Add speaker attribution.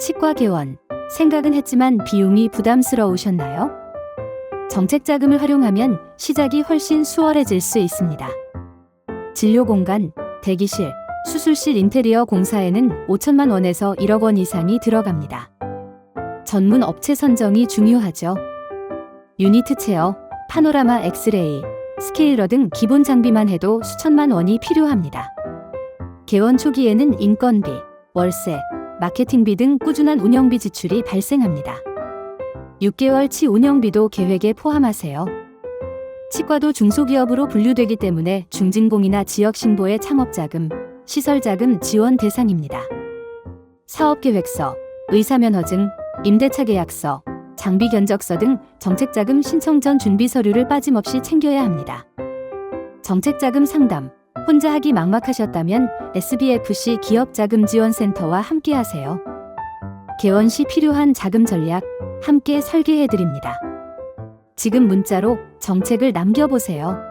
Speaker 1: 치과 개원. 생각은 했지만 비용이 부담스러우셨나요? 정책 자금을 활용하면 시작이 훨씬 수월해질 수 있습니다. 진료 공간, 대기실, 수술실 인테리어 공사에는 5천만 원에서 1억 원 이상이 들어갑니다. 전문 업체 선정이 중요하죠. 유니트 체어, 파노라마 엑스레이, 스케일러 등 기본 장비만 해도 수천만 원이 필요합니다. 개원 초기에는 인건비, 월세, 마케팅비 등 꾸준한 운영비 지출이 발생합니다. 6개월치 운영비도 계획에 포함하세요. 치과도 중소기업으로 분류되기 때문에 중진공이나 지역신보의 창업자금, 시설자금 지원 대상입니다. 사업계획서, 의사면허증, 임대차 계약서, 장비 견적서 등 정책자금 신청 전 준비 서류를 빠짐없이 챙겨야 합니다. 정책자금 상담, 혼자 하기 막막하셨다면 SBFC 기업자금지원센터와 함께하세요. 개원 시 필요한 자금 전략 함께 설계해 드립니다. 지금 문자로 정책을 남겨보세요.